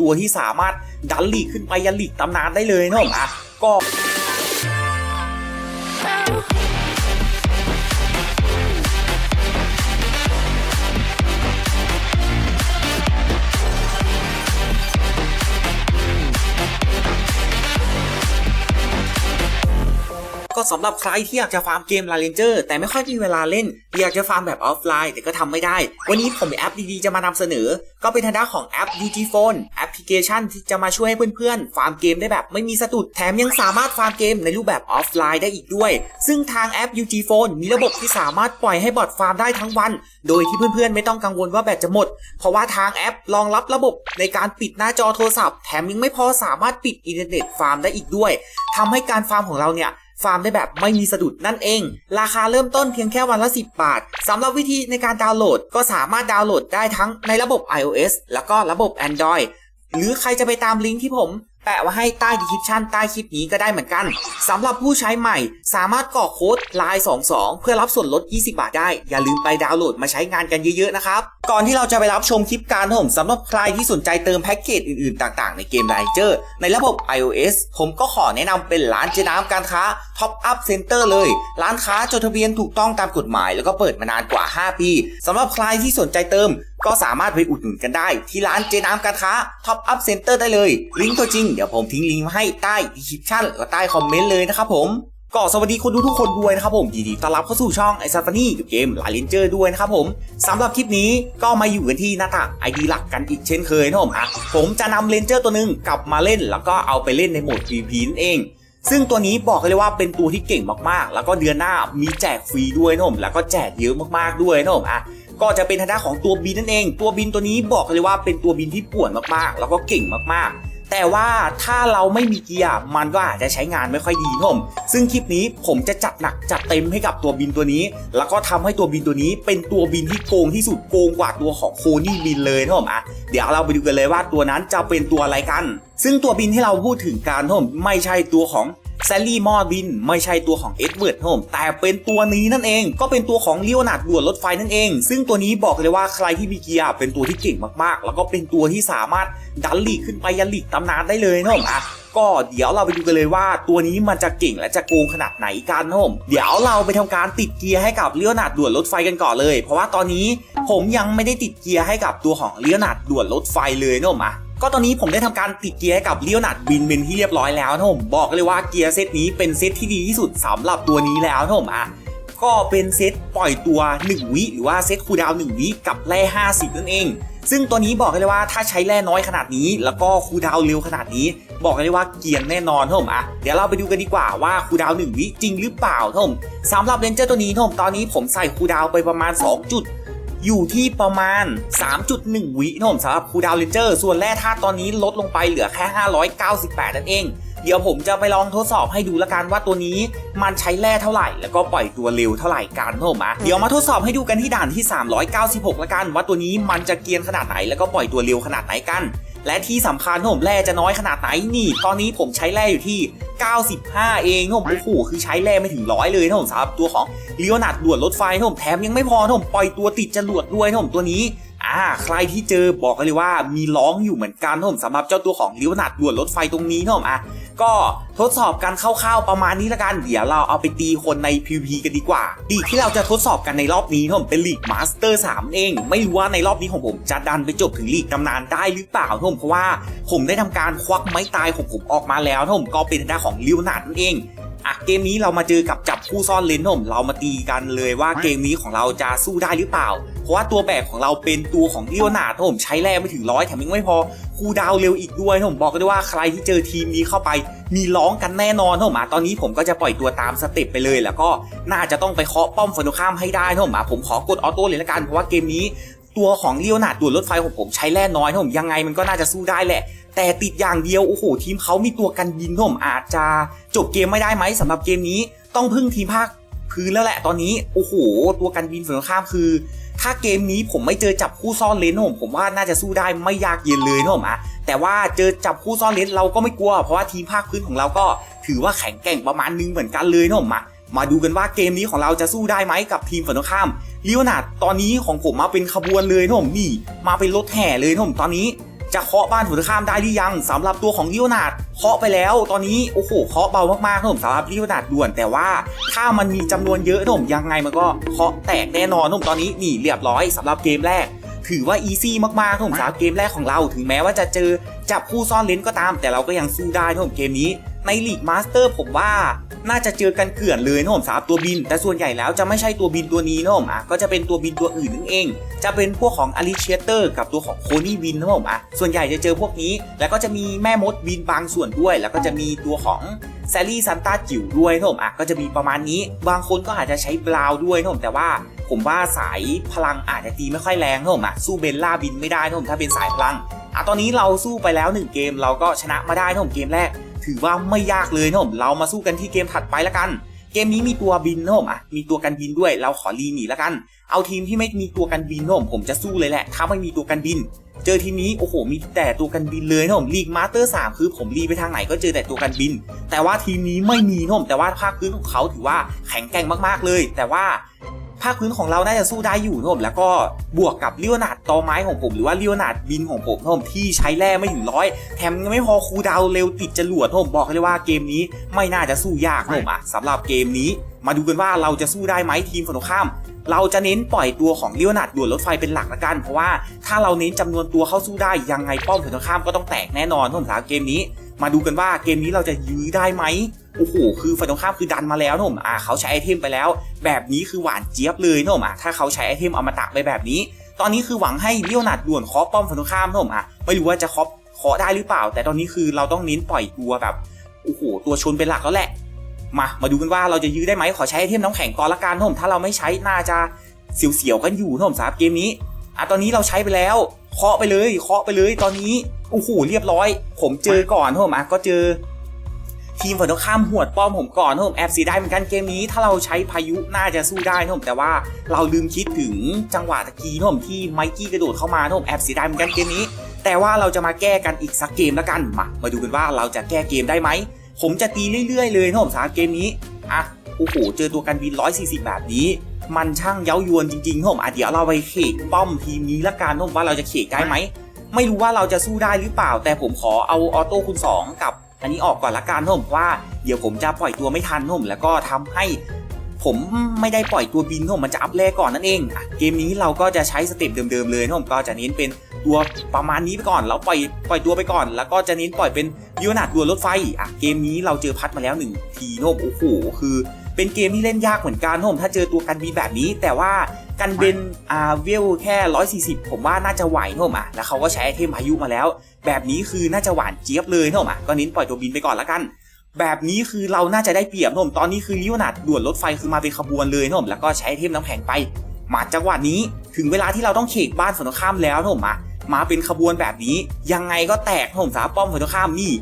ตัวที่สามารถดันลีกขึ้นไปยันลีกตำนานได้เลยนะผมอะก็ ก็สำหรับใครที่อยากจะฟาร์มเกมลาเลนเจอร์แต่ไม่ค่อยมีเวลาเล่น อยากจะฟาร์มแบบออฟไลน์แต่ก็ทำไม่ได้ วันนี้ผมมีแอปดีๆจะมานำเสนอ ก็เป็นทางด้านของแอป UG Phone แอปพลิเคชันที่จะมาช่วยให้เพื่อนๆ ฟาร์มเกมได้แบบไม่มีสะดุดแถมยังสามารถฟาร์มเกมในรูปแบบออฟไลน์ได้อีกด้วย ซึ่งทางแอป UG Phone มีระบบที่สามารถปล่อยให้บอทฟาร์มได้ทั้งวัน โดยที่เพื่อนๆ ไม่ต้องกังวลว่าแบตจะหมด เพราะว่าทางแอปรองรับระบบในการปิดหน้าจอโทรศัพท์ แถมยังไม่พอสามารถปิดอินเทอร์เน็ตฟาร์มได้อีกด้วยทำให้การฟาร์มของเราเนี่ย ฟาร์มได้แบบไม่มีสะดุดนั่นเอง ราคาเริ่มต้นเพียงแค่วันละ 10 บาทสำหรับวิธีในการดาวน์โหลดก็สามารถดาวน์โหลดได้ทั้งในระบบ iOS แล้วก็ระบบ Android หรือใครจะไปตามลิงก์ที่ผม แปะไว้ให้ใต้ดีคริปชันใต้คลิปนี้ก็ได้เหมือนกันสำหรับผู้ใช้ใหม่สามารถกรอกโค้ด line 22 เพื่อรับส่วนลด 20 บาทได้ อย่าลืมไปดาวน์โหลดมาใช้งานกันเยอะๆนะครับ ก่อนที่เราจะไปรับชมคลิปการผมสำหรับใครที่สนใจเติมแพ็กเกจอื่นๆ ต่างๆ ในเกมไลเจอร์ในระบบ iOS ผมก็ขอแนะนำเป็นร้านเจน้ำการค้า Top Up Center เลย ร้านค้าจดทะเบียนถูกต้องตามกฎหมาย แล้วก็เปิดมานานกว่า 5 ปีสำหรับใครที่สนใจเติมก็สามารถไปอุดหนุนกันได้ที่ร้านเจน้ำการค้า Top Up Center ได้เลย ลิงก์ตัวจริง เดี๋ยวผมทิ้งลิงก์ให้ใต้ดีคริปชั่นแล้วก็ใต้คอมเมนต์เลยนะครับผมก็สวัสดีคนดูทุกคนด้วยนะครับผมยินดีต้อนรับเข้าสู่ช่องไอซัฟานี่กับเกมลาเลนเจอร์ด้วยนะครับผมสำหรับคลิปนี้ก็มาอยู่กันที่หน้าต่างไอดีหลักกันอีกเช่นเคยนะผมอะผมจะนำเลนเจอร์ตัวหนึ่งกลับมาเล่น แล้วก็เอาไปเล่นในโหมด PVP นั่นเองซึ่งตัวนี้บอกเลยว่าเป็นตัวที่เก่งมากๆ แล้วก็เดือนหน้ามีแจกฟรีด้วยนะผมแล้วก็แจกเยอะมากๆด้วยนะผมอะ ก็จะเป็นทางด้านของตัวบินนั่นเอง ตัวบินตัวนี้บอกเลยว่าเป็นตัวบินที่ป่วนมากๆ แล้วก็เก่งมากๆแต่ว่าถ้าเราไม่มีเกียร์มันก็อาจจะใช้งานไม่ค่อยดีนะผมซึ่งคลิปนี้ผมจะจัดหนักจัดเต็มให้กับตัวบินตัวนี้ แล้วก็ทำให้ตัวบินตัวนี้ เป็นตัวบินที่โกงที่สุดโกงกว่าตัวของโคนี่บินเลยนะผมอะเดี๋ยวเราไปดูกันเลยว่าตัวนั้นจะเป็นตัวอะไรกัน ซึ่งตัวบินที่เราพูดถึงการนะผมไม่ใช่ตัวของ แซลลี่มอร์บินไม่ใช่ตัวของเอ็ดเวิร์ดโฮมแต่เป็นตัวนี้นั่นเอง ก็เป็นตัวของเลี้ยวนาดด่วนรถไฟนั่นเอง ซึ่งตัวนี้บอกเลยว่าใครที่มีเกียร์เป็นตัวที่เก่งมากๆ แล้วก็เป็นตัวที่สามารถดันลีกขึ้นไปยันลีกตำนานได้เลยนะผมอะก็เดี๋ยวเราไปดูกันเลยว่าตัวนี้มันจะเก่งและจะโกงขนาดไหนกันนะผมเดี๋ยวเราไปทำการติดเกียร์ให้กับเลี้ยวนาดด่วนรถไฟกันก่อนเลย เพราะว่าตอนนี้ผมยังไม่ได้ติดเกียร์ให้กับตัวของเลี้ยวนาดด่วนรถไฟเลยนะผมอะ ก็ตอนนี้ผมได้ทำการติดเกียร์กับเลี้ยวหนัดบินเป็นที่เรียบร้อยแล้วนะผมบอกเลยว่าเกียร์เซตนี้เป็นเซตที่ดีที่สุดสำหรับตัวนี้แล้วนะผมอะก็เป็นเซตปล่อยตัว 1 วิหรือว่าเซตคูดาวน์1วิกับแร่50 นั่นเอง ซึ่งตัวนี้บอกเลยว่าถ้าใช้แร่น้อยขนาดนี้ แล้วก็คูดาวเร็วขนาดนี้ บอกเลยว่าเกียร์แน่นอนนะผมอะเดี๋ยวเราไปดูกันดีกว่าว่าคูดาวน์1วิจริงหรือเปล่านะผมสำหรับเรนเจอร์ตัวนี้นะผมตอนนี้ผมใส่คูดาวไปประมาณ2จุด อยู่ที่ประมาณ 3.1 วินะผมสำหรับคูดาวเลนเจอร์ ส่วนแร่ธาตุตอนนี้ลดลงไปเหลือแค่ 598 นั่นเอง เดี๋ยวผมจะไปลองทดสอบให้ดูละกันว่าตัวนี้มันใช้แร่เท่าไหร่ แล้วก็ปล่อยตัวเร็วเท่าไหร่กันนะผมอะเดี๋ยวมาทดสอบให้ดูกันที่ด่านที่ 396 ละกัน ว่าตัวนี้มันจะเกียนขนาดไหนแล้วก็ปล่อยตัวเร็วขนาดไหนกัน และที่สำคัญผมแร่จะน้อยขนาดไหนนี่ ตอนนี้ผมใช้แร่อยู่ที่ 95 เองผมโอ้โหคือใช้แร่ไม่ถึงร้อยเลยนะผมสำหรับตัวของเลียวนัดด่วนรถไฟนะผมแถมยังไม่พอนะผมปล่อยตัวติดจรวดด้วยนะผมตัวนี้อ่าใครที่เจอบอกเลยว่ามีร้องอยู่เหมือนกันนะผมสำหรับเจ้าตัวของเลียวนัดด่วนรถไฟตรงนี้นะผมอะ ก็ทดสอบกันคร่าวๆประมาณนี้ละกัน เดี๋ยวเราเอาไปตีคนใน PVP กันดีกว่าลีกที่เราจะทดสอบกันในรอบนี้ผมเป็นลีกมาสเตอร์3เอง ไม่รู้ว่าในรอบนี้ของผมจะดันไปจบถึงลีกตำนานได้หรือเปล่าผมเพราะว่าผมได้ทำการควักไม้ตายของผมออกมาแล้วผมก็เป็นทางด้าของลียวนัดนั่นเองอะเกมนี้เรามาเจอกับจับคู่ซ่อนเลนผมเรามาตีกันเลยว่าเกมนี้ของเราจะสู้ได้หรือเปล่า เพราะว่าตัวแบกของเราเป็นตัวของลีโอนาร์ดผมใช้แรงไม่ถึงร้อยแถมยังไม่พอคูดาวเร็วอีกด้วยผมบอกกันด้ว่าใครที่เจอทีมนี้เข้าไป มีร้องกันแน่นอนผมอะตอนนี้ผมก็จะปล่อยตัวตามสเต็ปไปเลย แล้วก็น่าจะต้องไปเคาะป้อมฝันข้ามให้ได้ผมอะผมขอกดออโต้เลยละกันเพราะว่าเกมนี้ตัวของเลียวนาร์ดด่วนรถไฟของผมใช้แร่น้อยผมยังไงมันก็น่าจะสู้ได้แหละ แต่ติดอย่างเดียวโอ้โหทีมเขามีตัวกันยินผมอาจจะจบเกมไม่ได้ไหมสำหรับเกมนี้ต้องพึ่งทีมภาค พื้นแล้วแหละตอนนี้โอ้โหตัวกันบินฝั่งตรงข้ามคือ ถ้าเกมนี้ผมไม่เจอจับคู่ซ่อนเลนผมผมว่าน่าจะสู้ได้ไม่ยากเย็นเลยนะผมอะแต่ว่าเจอจับคู่ซ่อนเลนเราก็ไม่กลัว เพราะว่าทีมภาคพื้นของเราก็ถือว่าแข็งแกร่งประมาณนึงเหมือนกันเลยนะผมอะมาดูกันว่าเกมนี้ของเราจะสู้ได้ไหมกับทีมฝั่งตรงข้ามลีโอนาดตอนนี้ของผมมาเป็นขบวนเลยนะผมนี่มาเป็นรถแห่เลยนะผมตอนนี้ จะเคาะบ้านฝั่งตรงข้ามได้หรือยังสำหรับตัวของลิโอนาดเคาะไปแล้ว ตอนนี้โอ้โหเคาะเบามากๆนะผมสำหรับลิโอนาดด่วนแต่ว่าถ้ามันมีจำนวนเยอะนะผมยังไงมันก็เคาะแตกแน่นอนนะผมตอนนี้นี่เรียบร้อยสำหรับเกมแรก ถือว่าอีซี่มากๆนะผมสำหรับเกมแรกของเรา ถึงแม้ว่าจะเจอจับคู่ซ่อนเลนก็ตาม แต่เราก็ยังสู้ได้นะผมเกมนี้ ในลีกมาสเตอร์ผมว่าน่าจะเจอกันเกลื่อนเลยนะผมสำหรับตัวบิน แต่ส่วนใหญ่แล้วจะไม่ใช่ตัวบินตัวนี้นะผมอะก็จะเป็นตัวบินตัวอื่นนั่นเอง จะเป็นพวกของอลิเชเตอร์กับตัวของโคนี่บินนะผมอะส่วนใหญ่จะเจอพวกนี้ แล้วก็จะมีแม่มดบินบางส่วนด้วย แล้วก็จะมีตัวของแซลลี่ซันต้าจิ๋วด้วยนะผมอะก็จะมีประมาณนี้ บางคนก็อาจจะใช้บราวด้วยนะผมแต่ว่าผมว่าสายพลังอาจจะตีไม่ค่อยแรงนะผมอะสู้เบลล่าบินไม่ได้นะผมถ้าเป็นสายพลังอะตอนนี้เราสู้ไปแล้วหนึ่งเกมเราก็ชนะมาได้นะผมเกมแรก ถือว่าไม่ยากเลยนะผมเรามาสู้กันที่เกมถัดไปละกัน เกมนี้มีตัวบินนะผมอะมีตัวกันบินด้วยเราขอรีหนีละกัน เอาทีมที่ไม่มีตัวกันบินนะผมผมจะสู้เลยแหละถ้าไม่มีตัวกันบิน เจอทีมนี้โอ้โห มีแต่ตัวกันบินเลยนะผมลีกมาสเตอร์สามคือผมรีไปทางไหนก็เจอแต่ตัวกันบิน แต่ว่าทีมนี้ไม่มีนะผมแต่ว่าภาคพื้นของเขาถือว่าแข็งแกร่งมากๆเลย แต่ว่า ภาคพื้นของเราน่าจะสู้ได้อยู่นะผมแล้วก็บวกกับลิโอนาดตอไม้ของผม หรือว่าลิโอนาดบินของผมนะผมที่ใช้แร่ไม่ถึงร้อยแถมยังไม่พอคูลดาวเร็วติดจรวดนะผมบอกเลยว่าเกมนี้ไม่น่าจะสู้ยากนะผมอะสำหรับเกมนี้ มาดูกันว่าเราจะสู้ได้ไหมทีมฝั่งตรงข้ามเราจะเน้นปล่อยตัวของลิโอนาดด่วนรถไฟเป็นหลักละกัน เพราะว่าถ้าเราเน้นจำนวนตัวเข้าสู้ได้ยังไงป้อมฝั่งตรงข้ามก็ต้องแตกแน่นอนนะผมสำหรับเกมนี้ มาดูกันว่าเกมนี้เราจะยื้อได้ไหม โอ้โหคือฝั่งตรงข้ามคือดันมาแล้วนะผมอ่าเขาใช้ไอเทมไปแล้ว แบบนี้คือหวานเจี๊ยบเลยนะผมอะถ้าเขาใช้ไอเทมอมตะไปแบบนี้ ตอนนี้คือหวังให้เลี้ยวหนัดด่วนเคาะป้อมฝั่งตรงข้ามนะผมอะไม่รู้ว่าจะเคาะเคาะได้หรือเปล่า แต่ตอนนี้คือเราต้องเน้นปล่อยตัวแบบโอ้โหตัวชนเป็นหลักแล้วแหละ มามาดูกันว่าเราจะยื้อได้ไหมขอใช้ไอเทมน้ำแข็งก่อนละกันนะผมถ้าเราไม่ใช้น่าจะเสียวๆกันอยู่นะผมสำหรับเกมนี้อะตอนนี้เราใช้ไปแล้วเคาะไปเลยเคาะไปเลยตอนนี้โอ้โหเรียบร้อย ผมเจอก่อนนะผมอะก็เจอ ทีมฝั่งตรงข้ามหวดป้อมผมก่อนนะผมแอบเสียได้เหมือนกันเกมนี้ ถ้าเราใช้พายุน่าจะสู้ได้นะผมแต่ว่าเราลืมคิดถึงจังหวะตะกี้นะผมที่ไมกี้กระโดดเข้ามานะผมแอบเสียได้เหมือนกันเกมนี้ แต่ว่าเราจะมาแก้กันอีกสักเกมแล้วกันมามาดูกันว่าเราจะแก้เกมได้ไหมผมจะตีเรื่อยๆเลยนะผมสำหรับเกมนี้อะโอ้โหเจอตัวกันบิน 140 แบบนี้ มันช่างเย้ายวนจริงๆนะผมอะเดี๋ยวเราไปเขกป้อมทีมนี้ละกันนะผมว่าเราจะเขกได้ไหมไม่รู้ว่าเราจะสู้ได้หรือเปล่า แต่ผมขอเอาออโต้คูณ2กับ อันนี้ออกก่อนละกันนะผมว่าเดี๋ยวผมจะปล่อยตัวไม่ทันนะผมแล้วก็ทำให้ผมไม่ได้ปล่อยตัวบินนะผมมันจะอัพแรกก่อนนั่นเองเกมนี้เราก็จะใช้สเต็ปเดิมๆเลยนะผมก็จะเน้นเป็นตัวประมาณนี้ไปก่อนแล้วปล่อยปล่อยตัวไปก่อน แล้วก็จะเน้นปล่อยเป็นยูนาดดวลรถไฟอะเกมนี้เราเจอพัดมาแล้วหนึ่งทีนะผมโอ้โหคือ เป็นเกมที่เล่นยากเหมือนกันนะผมถ้าเจอตัวกันบินแบบนี้ แต่ว่ากันเบนอ่าเวลแค่ 140 ผมว่าน่าจะไหวนะผมอะแล้วเขาก็ใช้ไอเทมพายุมาแล้ว แบบนี้คือน่าจะหวานเจี๊ยบเลยนะผมอะก็เน้นปล่อยตัวบินไปก่อนละกัน แบบนี้คือเราน่าจะได้เปรียบนะผมตอนนี้คือลิโอนาร์ดด่วนรถไฟคือมาเป็นขบวนเลยนะผมแล้วก็ใช้ไอเทมน้ำแข็งไปมาจังหวะนี้ถึงเวลาที่เราต้องเขกบ้านฝั่งตรงข้ามแล้วนะผมอะ มาเป็นขบวนแบบนี้ ยังไงก็แตกนผมสาป้อมฝั่งตรงข้ามนี่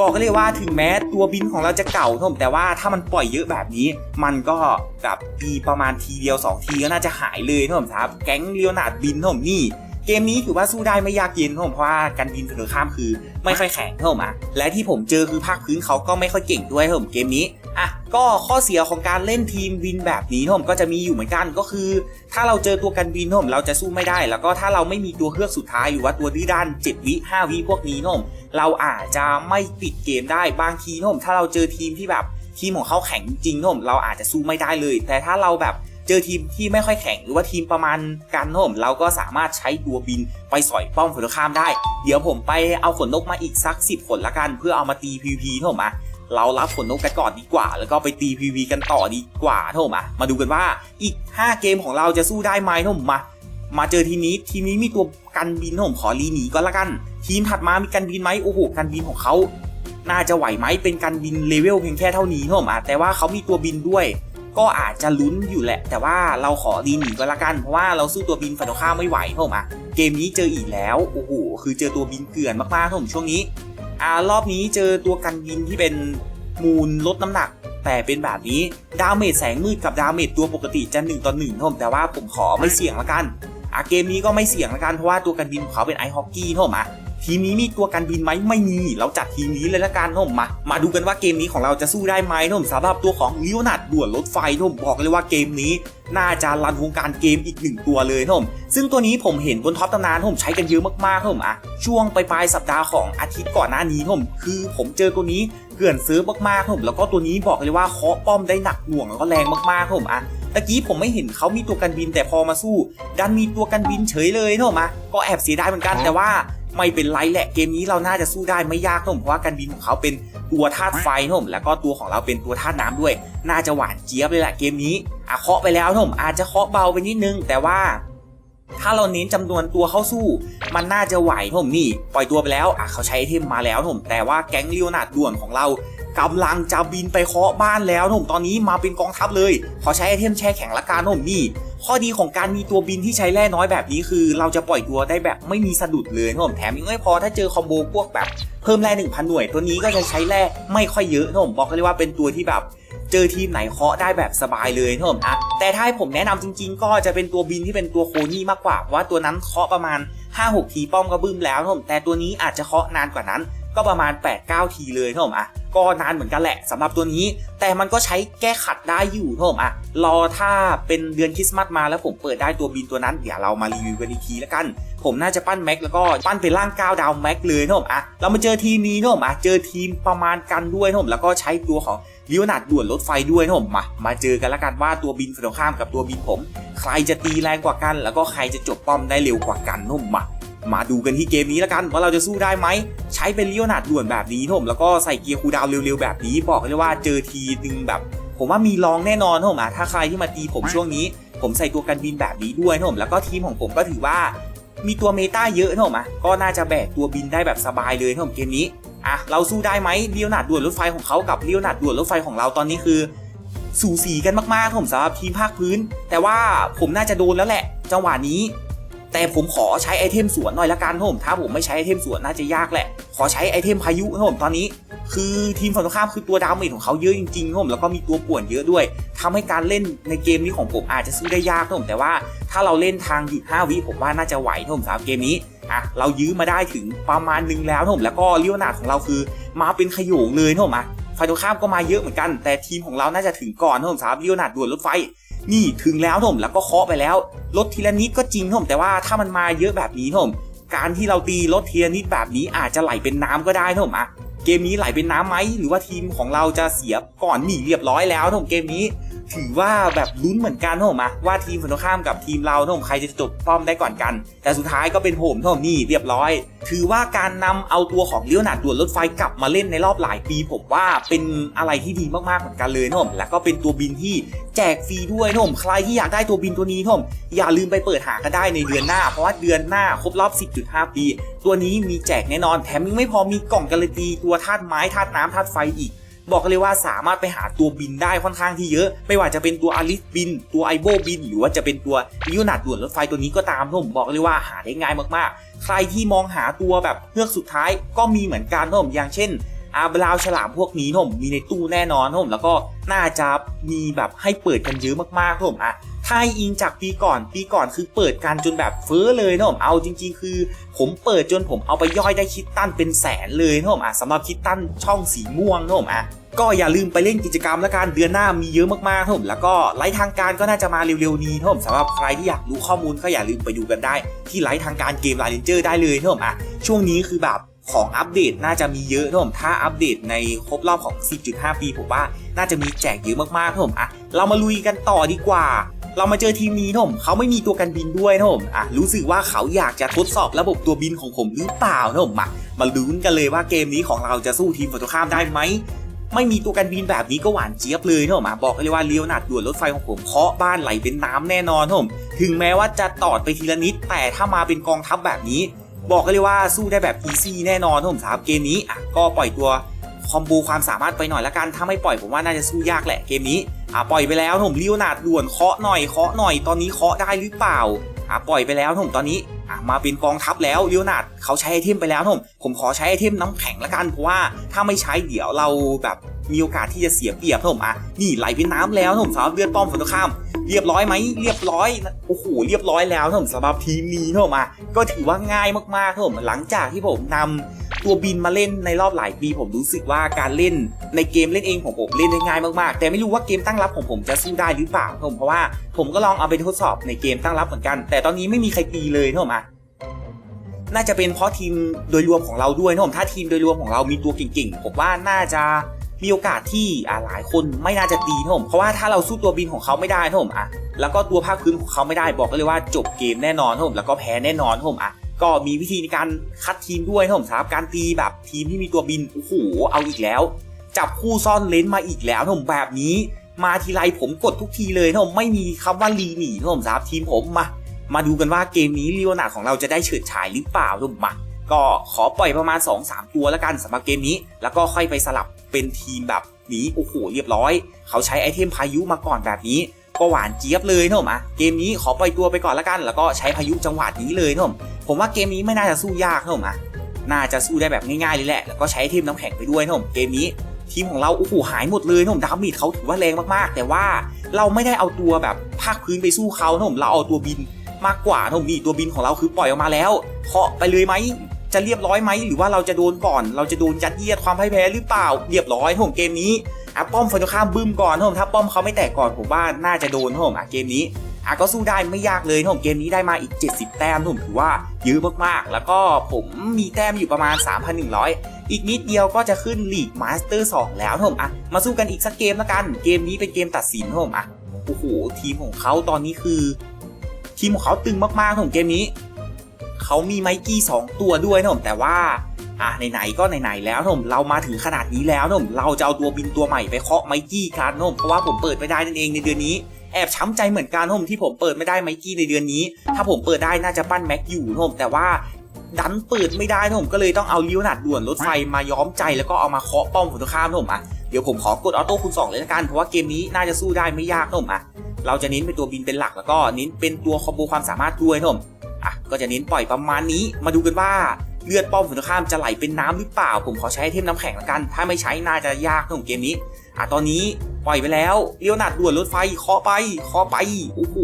บอกกันเลยว่าถึงแม้ตัวบินของเราจะเก่านผมแต่ว่าถ้ามันปล่อยเยอะแบบนี้ มันก็แบบตีประมาณทีเดียว 2 ทีก็น่าจะหายเลยนผมครับแก๊งเลียวนาดบินนผมนี่เกมนี้ถือว่าสู้ได้ไม่ยากเย็นนผมเพราะว่าการบินฝั่งตรงข้ามคือ ไม่ค่อยแข็งนผมอะและที่ผมเจอคือภาคพื้นเขาก็ไม่ค่อยเก่งด้วยนผมเกมนี้อะ ก็ข้อเสียของการเล่นทีมบินแบบนี้นะผมก็จะมีอยู่เหมือนกันก็คือ ถ้าเราเจอตัวกันบินนะผมเราจะสู้ไม่ได้ แล้วก็ถ้าเราไม่มีตัวเคลืองสุดท้ายหรือว่าตัวดื้อด้าน7วิ5วิพวกนี้นะผมเราอาจจะไม่ปิดเกมได้บางทีนะผมถ้าเราเจอทีมที่แบบทีมของเขาแข็งจริงนะผมเราอาจจะสู้ไม่ได้เลย แต่ถ้าเราแบบเจอทีมที่ไม่ค่อยแข็งหรือว่าทีมประมาณกันนะผมเราก็สามารถใช้ตัวบินไปสอยป้อมฝั่งข้ามได้ เดี๋ยวผมไปเอาขนนกมาอีกสัก 10 ขนละกัน เพื่อเอามาตี PVP นะผมอะ เรารับผลนกกันก่อนดีกว่า แล้วก็ไปตี PV กันต่อดีกว่าทมามาดูกันว่าอีก 5 เกมของเราจะสู้ได้ไหมโทมมา มาเจอทีนี้ทีมนี้มีตัวกันบินโทมขอรีหนีก็แล้วกัน ทีมถัดมามีกันบินไหมโอ้โหกันบินของเขาน่าจะไหวไหมเป็นการบินเลเวลเพียงแค่เท่านี้โทมอะแต่ว่าเขามีตัวบินด้วยก็อาจจะลุ้นอยู่แหละ แต่ว่าเราขอรีหนีก็แล้วกัน เพราะว่าเราสู้ตัวบินฝั่งตรงข้ามไม่ไหวโทมอะเกมนี้เจออีกแล้ว โอ้โห คือเจอตัวบินเกลื่อนมากๆโทมช่วงนี้ อ่ารอบนี้เจอตัวกันยินที่เป็นมูลลดน้ำหนัก แต่เป็นแบบนี้ดาเมจแสงมืดกับดาเมจตัวปกติจะ1ต่อ1ผมแต่ว่าผมขอไม่เสี่ยงละกันอะเกมนี้ก็ไม่เสี่ยงละกันเพราะว่าตัวกันยินของเขาเป็นไอฮอกกี้ผมอะ ทีมนี้มีตัวกันบินไหมไม่มี เราจัดทีมนี้เลยละกันท่มมา มาดูกันว่าเกมนี้ของเราจะสู้ได้ไหมท่มสำหรับตัวของลิโอนาร์ดด่วนรถไฟท่มบอกเลยว่าเกมนี้น่าจะรันวงการเกมอีกหนึ่งตัวเลยท่มซึ่งตัวนี้ผมเห็นบนท็อปตำนานท่มใช้กันเยอะมากๆท่มอะช่วงปลายสัปดาห์ของอาทิตย์ก่อนหน้านี้ท่มคือผมเจอตัวนี้เกื่อนซื้อมากๆท่มแล้วก็ตัวนี้บอกเลยว่าเคาะป้อมได้หนักหน่วงแล้วก็แรงมากๆท่มอะตะกี้ผมไม่เห็นเขามีตัวกันบินแต่พอมาสู้ ดันมีตัวกันบินเฉยเลยท่มอะก็แอบเสียดายเหมือนกันแต่ว่า ไม่เป็นไรแหละเกมนี้เราน่าจะสู้ได้ไม่ยากท่มเพราะว่าการบินของเขาเป็นตัวธาตุไฟท่มแล้วก็ตัวของเราเป็นตัวธาตุน้ำด้วย น่าจะหวานเจี๊ยบเลยแหละเกมนี้อะเคาะไปแล้วท่มอาจจะเคาะเบาไปนิดนึง แต่ว่า ถ้าเราเน้นจำนวนตัวเข้าสู้ มันน่าจะไหวท่มนี่ ปล่อยตัวไปแล้วอะเขาใช้ไอเทมมาแล้วท่มแต่ว่าแก๊งลิโอนาดด่วนของเรากำลังจะบินไปเคาะบ้านแล้วท่มตอนนี้มาเป็นกองทัพเลยขอใช้ไอเทมแช่แข็งละกันท่มนี่ ข้อดีของการมีตัวบินที่ใช้แร่น้อยแบบนี้คือ เราจะปล่อยตัวได้แบบไม่มีสะดุดเลยนะผมแถมยังไม่พอถ้าเจอคอมโบพวกแบบเพิ่มแร่1,000หน่วย ตัวนี้ก็จะใช้แร่ไม่ค่อยเยอะนะผมบอกเลยว่าเป็นตัวที่แบบเจอทีมไหนเคาะได้แบบสบายเลยนะผมอะแต่ถ้าให้ผมแนะนำจริง ๆ ก็จะเป็นตัวบินที่เป็นตัวโคนี่มากกว่าว่าตัวนั้นเคาะประมาณ 5-6 ทีป้อมก็บึ้มแล้วนะผมแต่ตัวนี้อาจจะเคาะนานกว่านั้น ก็ประมาณ 8-9 ทีเลยนะผมอะ ก็นานเหมือนกันแหละสำหรับตัวนี้ แต่มันก็ใช้แก้ขัดได้อยู่นะผมอะรอถ้าเป็นเดือนคริสต์มาสมาแล้วผมเปิดได้ตัวบินตัวนั้นเดี๋ยวเรามารีวิวกันอีกทีแล้วกัน ผมน่าจะปั้นแม็กแล้วก็ปั้นเป็นร่างก้าวดาวแม็กเลยนะผมอะเรามาเจอทีมนี้นะผมอะเจอทีมประมาณกันด้วยนะผมแล้วก็ใช้ตัวของลิโอนาดด่วนรถไฟด้วยนะผมมามาเจอกันแล้วกันว่าตัวบินฝั่งตรงข้ามกับตัวบินผม ใครจะตีแรงกว่ากัน แล้วก็ใครจะจบป้อมได้เร็วกว่ากันนะผมมา มาดูกันที่เกมนี้แล้วกันว่าเราจะสู้ได้ไหม ใช้เป็นเลิโอนาร์ดด่วนแบบนี้นะผมแล้วก็ใส่เกียร์คูดาวเร็วๆแบบนี้ บอกเลยว่าเจอทีนึงแบบ ผมว่ามีรองแน่นอนนะผมอะถ้าใครที่มาตีผมช่วงนี้ ผมใส่ตัวกันบินแบบนี้ด้วยนะผมแล้วก็ทีมของผมก็ถือว่า มีตัวเมตาเยอะนะผมอะก็น่าจะแบกตัวบินได้แบบสบายเลยนะผมเกมนี้อะเราสู้ได้ไหมเลี้ยวหนาดด่วนรถไฟของเขากับเลี้ยวหนาดด่วนรถไฟของเราตอนนี้คือสูสีกันมากๆนะผมสำหรับทีมภาคพื้น แต่ว่าผมน่าจะโดนแล้วแหละ จังหวะนี้ แต่ผมขอใช้ไอเทมสวนหน่อยละกันนผมถ้าผมไม่ใช้ไอเทมสวนน่าจะยากแหละ ขอใช้ไอเทมพายุนผมตอนนี้ คือทีมฝั่งตรงข้ามคือตัวดาวเมจของเขาเยอะจริงๆนผมแล้วก็มีตัวป่วนเยอะด้วยทำให้การเล่นในเกมนี้ของผมอาจจะสู้ได้ยากนผมแต่ว่าถ้าเราเล่นทางหยุด5วิผมว่าน่าจะไหวนผมสำหรับเกมนี้อะเรายื้อมาได้ถึงประมาณนึงแล้วนผมแล้วก็เลี้ยวหนาของเราคือ มาเป็นขโยงเลยนผมอะฝ่ายตรงข้ามก็มาเยอะเหมือนกัน แต่ทีมของเราน่าจะถึงก่อนนผมสำหรับเลี้ยวหนาด่วนรถไฟ นี่ถึงแล้วนะผมแล้วก็เคาะไปแล้วลดทีละนิดก็จริงนะผมแต่ว่าถ้ามันมาเยอะแบบนี้นะผมการที่เราตีลดทีละนิดแบบนี้อาจจะไหลเป็นน้ำก็ได้นะผมอะเกมนี้ไหลเป็นน้ำไหมหรือว่าทีมของเราจะเสียก่อนหนีเรียบร้อยแล้วนะผมเกมนี้ ถือว่าแบบลุ้นเหมือนกันนะผมอะว่าทีมฝั่งตรงข้ามกับทีมเรานะผมใครจะจบป้อมได้ก่อนกัน แต่สุดท้ายก็เป็นผมนะผมนี่เรียบร้อย ถือว่าการนำเอาตัวของเลี้ยวหนาดด่วนรถไฟกลับมาเล่นในรอบหลายปี ผมว่าเป็นอะไรที่ดีมากๆเหมือนกันเลยนะผมแล้วก็เป็นตัวบินที่แจกฟรีด้วยนะผมใครที่อยากได้ตัวบินตัวนี้นะผมอย่าลืมไปเปิดหากันได้ในเดือนหน้า เพราะว่าเดือนหน้าครบรอบ 10.5 ปี ตัวนี้มีแจกแน่นอนแถมยังไม่พอมีกล่องการันตีตัวธาตุไม้ธาตุน้ำธาตุไฟอีก บอกเลยว่าสามารถไปหาตัวบินได้ค่อนข้างที่เยอะ ไม่ว่าจะเป็นตัวอลิสบิน ตัวไอโบบิน หรือว่าจะเป็นตัวลิโอนาดด่วนรถไฟตัวนี้ก็ตามผมบอกเลยว่าหาได้ง่ายมากๆ ใครที่มองหาตัวแบบเฮือกสุดท้ายก็มีเหมือนกันผมอย่างเช่นอาบราวฉลามพวกนี้ผมมีในตู้แน่นอนผมแล้วก็น่าจะมีแบบให้เปิดกันเยอะมากๆผมอะ ถ้าให้อิงจากปีก่อน ปีก่อนคือเปิดกันจนแบบเฟ้อเลยนะผมเอาจริง ๆ คือ ผมเปิดจนผมเอาไปย่อยได้คิดตั้นเป็นแสนเลยนะผมอะสำหรับคิดตั้นช่องสีม่วงนะผมอะก็อย่าลืมไปเล่นกิจกรรมแล้วกันเดือนหน้ามีเยอะมากๆนะผมแล้วก็ไลฟ์ทางการก็น่าจะมาเร็วๆนี้นะผมสำหรับใครที่อยากรู้ข้อมูลก็อย่าลืมไปดูกันได้ ที่ไลฟ์ทางการเกมลาเรนเจอร์ได้เลยนะผมอะช่วงนี้คือแบบ ของอัปเดตน่าจะมีเยอะนะผมถ้าอัปเดตในครบรอบของ 10.5 ปีผมว่าน่าจะมีแจกเยอะมากๆนะผมอะเรามาลุยกันต่อดีกว่า เรามาเจอทีมนี้นะผมเขาไม่มีตัวกันบินด้วยนะผมอะรู้สึกว่าเขาอยากจะทดสอบระบบตัวบินของผมหรือเปล่านะผมมามาลุ้นกันเลยว่าเกมนี้ของเราจะสู้ทีมฝั่งตรงข้ามได้ไหมไม่มีตัวกันบินแบบนี้ก็หวานเจี๊ยบเลยนะผมอะบอกเลยว่าเลี้ยวหนาดด่วนรถไฟของผมเคาะบ้านไหลเป็นน้ำแน่นอนนะผมถึงแม้ว่าจะตอดไปทีละนิดแต่ถ้ามาเป็นกองทัพแบบนี้ บอกกันเลยว่าสู้ได้แบบอีซี่แน่นอนนะผมสำหรับเกมนี้อะก็ปล่อยตัวคอมโบความสามารถไปหน่อยละกัน ถ้าไม่ปล่อยผมว่าน่าจะสู้ยากแหละเกมนี้อะปล่อยไปแล้วผมลี้ยวนาดด่วนเคาะหน่อยเคาะหน่อยตอนนี้เคาะได้หรือเปล่าอะปล่อยไปแล้วผมตอนนี้อะมาเป็นกองทัพแล้วลี้ยวนาดเขาใช้ไอเทมไปแล้วผมผมขอใช้ไอเทมน้ำแข็งละกันเพราะว่าถ้าไม่ใช้เดี๋ยวเราแบบมีโอกาสที่จะเสียเปรียบผมอะนี่ไหลเป็นน้ำแล้วผมสำหรับเลือดป้อมฝั่งตรงข้าม เรียบร้อยไหมเรียบร้อยโอ้โหเรียบร้อยแล้วนะผมสำหรับทีมนี้ท่านผมอะก็ถือว่าง่ายมากๆท่านผมหลังจากที่ผมนำตัวบินมาเล่นในรอบหลายปี ผมรู้สึกว่าการเล่นในเกมเล่นเองของผมเล่นได้ง่ายมากๆ แต่ไม่รู้ว่าเกมตั้งรับของผมจะสู้ได้หรือเปล่าท่านผมเพราะว่าผมก็ลองเอาไปทดสอบในเกมตั้งรับเหมือนกัน แต่ตอนนี้ไม่มีใครตีเลยท่านผมอะน่าจะเป็นเพราะทีมโดยรวมของเราด้วยนะผมถ้าทีมโดยรวมของเรามีตัวเก่งๆผมว่าน่าจะ มีโอกาสที่อ่าหลายคนไม่น่าจะตีนะผมเพราะว่าถ้าเราสู้ตัวบินของเขาไม่ได้นะผมอะแล้วก็ตัวภาคพื้นของเขาไม่ได้บอกเลยว่าจบเกมแน่นอนนะผมแล้วก็แพ้แน่นอนนะผมอะก็มีวิธีในการคัดทีมด้วยนะผมสำหรับการตีแบบทีมที่มีตัวบินโอ้โหเอาอีกแล้ว จับคู่ซ่อนเลนส์มาอีกแล้วนะผมแบบนี้มาทีไรผมกดทุกทีเลยนะผมไม่มีคำว่ารีหนีนะผมสำหรับทีมผมมามาดูกันว่าเกมนี้ลีโอนาดของเราจะได้เฉิดฉายหรือเปล่าทุกมาก็ขอปล่อยประมาณ 2-3 ตัวแล้วกันสำหรับเกมนี้ แล้วก็ค่อยไปสลับ เป็นทีมแบบนี้โอ้โหเรียบร้อย เขาใช้ไอเทมพายุมาก่อนแบบนี้ ก็หวานเจี๊ยบเลยนะผมอะเกมนี้ขอปล่อยตัวไปก่อนแล้วกัน แล้วก็ใช้พายุจังหวะนี้เลยนะผมผมว่าเกมนี้ไม่น่าจะสู้ยากนะผมอะน่าจะสู้ได้แบบง่ายๆเลยแหละแล้วก็ใช้ไอเทมน้ำแข็งไปด้วยนะผมเกมนี้ทีมของเราโอ้โหหายหมดเลยนะผมดาเมจเขาถือว่าแรงมากๆ แต่ว่าเราไม่ได้เอาตัวแบบภาคพื้นไปสู้เขานะผมเราเอาตัวบินมากกว่านะผมนี่ตัวบินของเราคือปล่อยออกมาแล้วเคาะไปเลยไหม จะเรียบร้อยไหมหรือว่าเราจะโดนก่อน เราจะโดนยัดเยียดความพ่ายแพ้หรือเปล่าเรียบร้อยผมเกมนี้อะป้อมฝั่งตรงข้ามบึ้มก่อนผมถ้าป้อมเขาไม่แตกก่อนผมว่าน่าจะโดนผมอะเกมนี้อะก็สู้ได้ไม่ยากเลยผมเกมนี้ได้มาอีก 70 แต้มผมถือว่าเยอะมากๆ แล้วก็ผมมีแต้มอยู่ประมาณ 3,100 อีกนิดเดียวก็จะขึ้นลีกมาสเตอร์2แล้วผมอะมาสู้กันอีกสักเกมละกัน เกมนี้เป็นเกมตัดสินผมอะโอ้โหทีมของเขาตอนนี้คือ ทีมของเขาตึงมากๆของเกมนี้ เขามีไมกี้สองตัวด้วยนะผมแต่ว่าอะไหนๆก็ไหนๆแล้วนะผมเรามาถึงขนาดนี้แล้วนะผมเราจะเอาตัวบินตัวใหม่ไปเคาะไมกี้กันนะผมเพราะว่าผมเปิดไม่ได้นั่นเองในเดือนนี้แอบช้ำใจเหมือนกันนะผมที่ผมเปิดไม่ได้ไมกี้ในเดือนนี้ ถ้าผมเปิดได้น่าจะปั้นแม็กอยู่นะผมแต่ว่าดันเปิดไม่ได้นะผมก็เลยต้องเอาลิวนัดด่วนรถไฟมาย้อมใจแล้วก็เอามาเคาะป้อมฝั่งตรงข้ามนะผมอะเดี๋ยวผมขอกดออโต้คูณสองเลยละกันเพราะว่าเกมนี้น่าจะสู้ได้ไม่ยากนะผมอะเราจะเน้นเป็นตัวบินเป็นหลักแล้วก็เน้นเป็นตัวคอมโบความสามารถด้วยนะผม อะก็จะเน้นปล่อยประมาณนี้ มาดูกันว่าเลือดป้อมฝั่งตรงข้ามจะไหลเป็นน้ำหรือเปล่า ผมขอใช้ไอเทมน้ำแข็งละกัน ถ้าไม่ใช้น่าจะยากนะผมเกมนี้ อะตอนนี้ปล่อยไปแล้วเลี้ยวหนัดด่วนรถไฟเคาะไปเคาะไปโอ้โห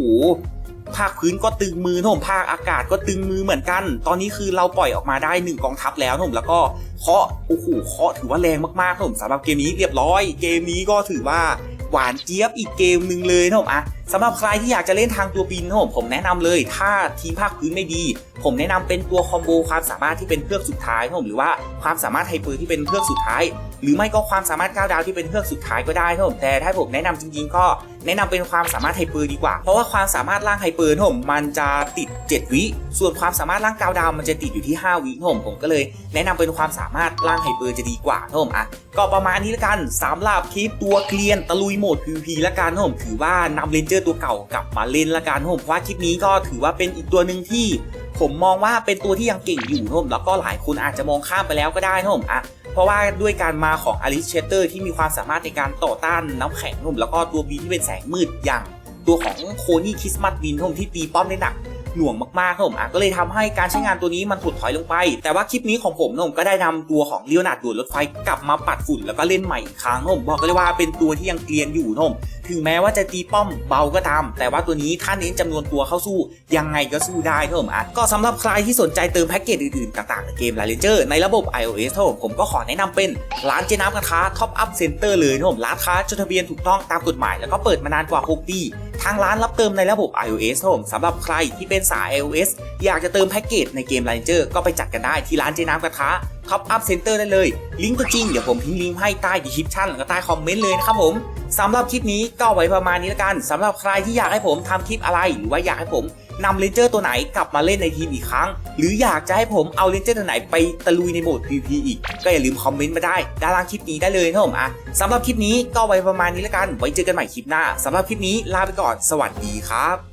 ภาคพื้นก็ตึงมือนะผมภาคอากาศก็ตึงมือเหมือนกัน ตอนนี้คือเราปล่อยออกมาได้หนึ่งกองทัพแล้วนะผมแล้วก็เคาะโอ้โหเคาะถือว่าแรงมากๆนะผมสำหรับเกมนี้เรียบร้อย เกมนี้ก็ถือว่าหวานเจี๊ยบอีกเกมหนึ่งเลยนะผมอะ สำหรับใครที่อยากจะเล่นทางตัวบินนะผมผมแนะนำเลย ถ้าทีมภาคพื้นไม่ดี ผมแนะนำเป็นตัวคอมโบความสามารถที่เป็นเครื่องสุดท้ายนะผมหรือว่าความสามารถไฮเปอร์ที่เป็นเครื่องสุดท้าย หรือไม่ก็ความสามารถก้าวดาวที่เป็นเครื่องสุดท้ายก็ได้นะผมแต่ถ้าผมแนะนำจริงๆ ก็แนะนำเป็นความสามารถไฮเปอร์ดีกว่า เพราะว่าความสามารถร่างไฮเปอร์นะผมมันจะติด 7 วิ ส่วนความสามารถร่างก้าวดาวมันจะติดอยู่ที่ 5 วินะผมผมก็เลย แนะนำเป็นความสามารถร่างไฮเปอร์จะดีกว่านะผมอะก็ประมาณนี้ละกันสำหรับคลิปตัวเกลียนตะลุยโหมด PVP ละกันนะผมถือว่านำเลนเจอร์ตัวเก่ากลับมาเล่นละกันนะผมว่าคลิปนี้ก็ถือว่าเป็นอีกตัวหนึ่งที่ ผมมองว่าเป็นตัวที่ยังเก่งอยู่นะผมแล้วก็หลายคนอาจจะมองข้ามไปแล้วก็ได้นะผมอะเพราะว่าด้วยการมาของอลิสเชเตอร์ที่มีความสามารถในการต่อต้านน้ำแข็งนุ่มแล้วก็ตัวบีที่เป็นแสงมืดอย่าง ตัวของโคนี่คริสต์มาสวินผมที่ตีป้อมได้หนัก หน่วงมากๆครับผมอะก็เลยทำให้การใช้งานตัวนี้มันถดถอยลงไป แต่ว่าคลิปนี้ของผมนุ่มก็ได้นำตัวของเลียวนาดด่วนรถไฟกลับมาปัดฝุ่นแล้วก็เล่นใหม่อีกครั้งนุ่มบอกเลยว่าเป็นตัวที่ยังเกรียนอยู่นุ่มถึงแม้ว่าจะตีป้อมเบาก็ตาม แต่ว่าตัวนี้ถ้าเน้นจำนวนตัวเข้าสู้ ยังไงก็สู้ได้ครับผมอะก็สำหรับใครที่สนใจเติมแพ็กเกจอื่นๆ ต่างๆในเกม l า r เ n อร์ในระบบ iOS ครับผมผมก็ขอแนะนำเป็นร้านเจน้ำกระทะท็อปอัพเซ็นเตอร์เลยครับผมร้านค้าจดทะเบียนถูกต้องตามกฎหมายแล้วก็เปิดมานานกว่า 6 ปี ทางร้านรับเติมในระบบ iOS ครับผมสำหรับใครที่เป็นสาย iOS อยากจะเติมแพ็กเกจในเกม r เ n อร์ก็ไปจัดกันได้ที่ร้านเจน้ำกระทะ ท็อปอัพเซ็นเตอร์ได้เลย ลิงก์ก็จริง เดี๋ยวผมทิ้งลิงก์ให้ใต้ดีคริปชั่นแล้วก็ใต้คอมเมนต์เลยนะครับผมสำหรับคลิปนี้ก็ไว้ประมาณนี้ละกันสำหรับใครที่อยากให้ผมทำคลิปอะไร หรือว่าอยากให้ผมนำเลนเจอร์ตัวไหนกลับมาเล่นในทีมอีกครั้ง หรืออยากจะให้ผมเอาเลนเจอร์ตัวไหนไปตะลุยในโหมด PVP อีก ก็อย่าลืมคอมเมนต์มาได้ด้านล่างคลิปนี้ได้เลยนะผมอะสำหรับคลิปนี้ก็ไว้ประมาณนี้ละกัน ไว้เจอกันใหม่คลิปหน้าสำหรับคลิปนี้ลาไปก่อนสวัสดีครับ